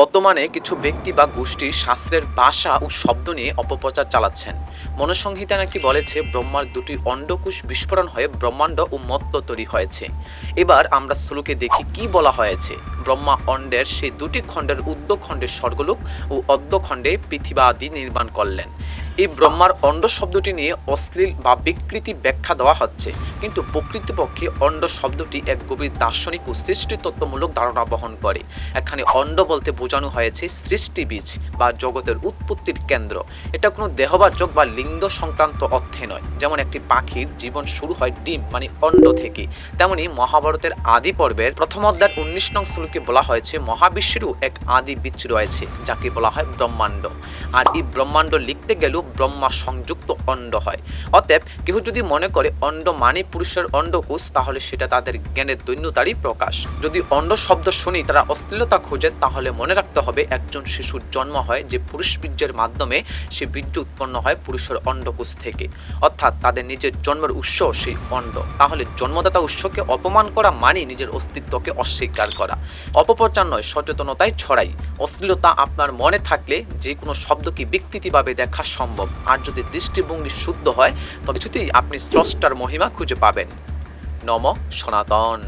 বর্তমানে কিছু ব্যক্তি বা গোষ্ঠী শাস্ত্রের ভাষা ও শব্দ নিয়ে অপপ্রচার চালাচ্ছেন। মনসংহিতা নাকি বলেছে, ব্রহ্মার দুটি অন্ডকুশ বিস্ফোরণ হয়ে ব্রহ্মাণ্ড ও মত্ত তৈরি হয়েছে। এবার আমরা শ্লোকে দেখি কি বলা হয়েছে। ব্রহ্মা অণ্ডের সেই দুটি খণ্ডের উদ্যোগ খণ্ডের স্বর্গলোক ও অদ্য খণ্ডে পৃথিবী আদি নির্মাণ করলেন। এই ব্রহ্মার অণ্ড শব্দটি নিয়ে অশ্লীল বা বিকৃতি ব্যাখ্যা দেওয়া হচ্ছে। কিন্তু প্রকৃতপক্ষে অণ্ড শব্দটি এক গভীর দার্শনিক ও সৃষ্টিতত্ত্বমূলক ধারণা বহন করে। এখানে অণ্ড বলতে বোঝানো হয়েছে সৃষ্টি বীজ বা জগতের উৎপত্তির কেন্দ্র। এটা কোনো দেহবাচক বা লিঙ্গ সংক্রান্ত অর্থে নয়। যেমন একটি পাখির জীবন শুরু হয় ডিম মানে অণ্ড থেকে। তেমনি মহাভারতের আদি পর্বের প্রথম অধ্যায় উনিশ নং শ্লোকে বলা হয়েছে, মহাবিশ্বেরও এক আদি বীজ রয়েছে, যাকে বলা হয় ব্রহ্মাণ্ড। আর এই ব্রহ্মাণ্ড লিখতে গেলেও ব্রহ্মা সংযুক্ত অণ্ড হয়। অতএব কেউ যদি মনে করে অণ্ড মানে পুরুষের অণ্ডকোষ তাহলে সেটা তাদের জ্ঞানের দৈন্যতারই প্রকাশ। যদি অণ্ড শব্দ শুনি, তারা অশ্লীলতা খোঁজে, তাহলে মনে রাখতে হবে একজন শিশুর জন্ম হয় যে পুরুষ বীর্যের মাধ্যমে সে বীর্য উৎপন্ন হয় পুরুষের অণ্ডকোষ থেকে। অর্থাৎ তাদের নিজের জন্মের উৎস সেই অণ্ড তাহলে জন্মদাতা উৎসকে অপমান করা মানে নিজের অস্তিত্বকে অস্বীকার করা। অপপ্রচার নয় সচেতনতায় ছড়াই। অশ্লীলতা আপনার মনে থাকলে যে কোনো শব্দকে বিকৃতিভাবে দেখা সম্ভব। আর যদি দৃষ্টিভঙ্গি শুদ্ধ হয়, তবে কিছুতেই আপনি স্রষ্টার মহিমা খুঁজে পাবেন। নম সনাতন।